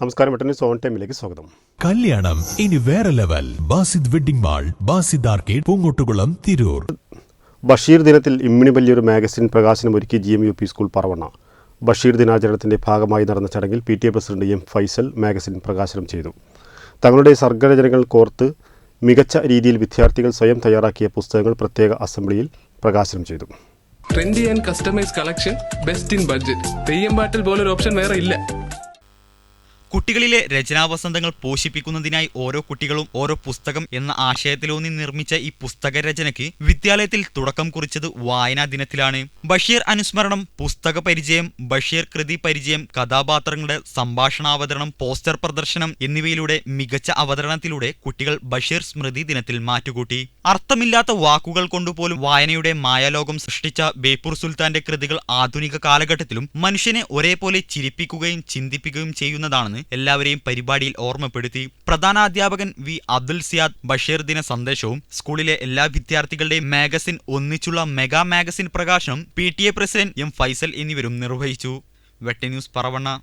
നമസ്കാരം വെട്ടനി സോൺ ടൈമിലേക്ക് സ്വാഗതം. കല്യാണം ഇനി വേറെ level. Basid wedding mall Basid arcade Poongottukulam Tirur. Basheer ദിനത്തിൽ ഇമ്മിണി വലിയൊരു മാഗസിൻ പ്രകാശനം ഒരുക്കി G M U P school Paravanna. Basheer ദിനാചരണത്തിന്റെ ഭാഗമായി നടന്ന ചടങ്ങിൽ P T A president M Faisal magazine പ്രകാശനം ചെയ്തു. തങ്ങളുടെ സർഗരചനകൾ കോർത്ത് മികച്ച രീതിയിൽ വിദ്യാർത്ഥികൾ സ്വയം തയ്യാറാക്കിയ പുസ്തകങ്ങൾ പ്രത്യേക അസംബ്ലിയിൽ പ്രകാശനം ചെയ്തു. Trendy and customise collection best in budget Theyyam പാട്ടിൽ പോലൊരു ഓപ്ഷൻ വേറെ ഇല്ല. കുട്ടികളിലെ രചനാവസന്തങ്ങൾ പോഷിപ്പിക്കുന്നതിനായി ഓരോ കുട്ടികളും ഓരോ പുസ്തകം എന്ന ആശയത്തിലൂന്നി നിർമ്മിച്ച ഈ പുസ്തക രചനയ്ക്ക് വിദ്യാലയത്തിൽ തുടക്കം കുറിച്ചത് വായനാ ദിനത്തിലാണ്. ബഷീർ അനുസ്മരണം പുസ്തക പരിചയം ബഷീർ കൃതി പരിചയം കഥാപാത്രങ്ങളുടെ സംഭാഷണാവതരണം പോസ്റ്റർ പ്രദർശനം എന്നിവയിലൂടെ മികച്ച അവതരണത്തിലൂടെ കുട്ടികൾ ബഷീർ സ്മൃതി ദിനത്തിൽ മാറ്റുകൂട്ടി. അർത്ഥമില്ലാത്ത വാക്കുകൾ കൊണ്ടുപോലും വായനയുടെ മായാലോകം സൃഷ്ടിച്ച ബേപ്പൂർ സുൽത്താന്റെ കൃതികൾ ആധുനിക കാലഘട്ടത്തിലും മനുഷ്യനെ ഒരേപോലെ ചിരിപ്പിക്കുകയും ചിന്തിപ്പിക്കുകയും ചെയ്യുന്നതാണെന്ന് എല്ലാവരെയും പരിപാടിയിൽ ഓർമ്മപ്പെടുത്തി പ്രധാനാധ്യാപകൻ വി അബ്ദുൽ സിയാദ് ബഷീർ ദിന സന്ദേശവും സ്കൂളിലെ എല്ലാ വിദ്യാർത്ഥികളുടെയും മാഗസിൻ ഒന്നിച്ചുള്ള മെഗാ മാഗസിൻ പ്രകാശനം പി പ്രസിഡന്റ് എം ഫൈസൽ എന്നിവരും നിർവഹിച്ചു. വെട്ട ന്യൂസ് പറവണ്ണ.